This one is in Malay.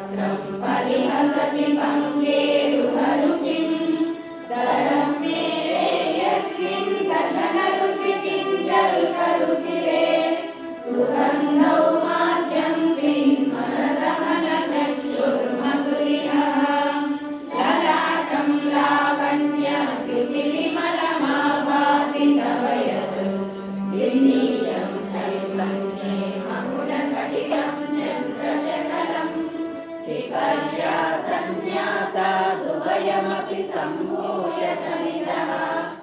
Tempat di masa timpang biru halusin Darah साधुभयमपि सम्भूयतमिदः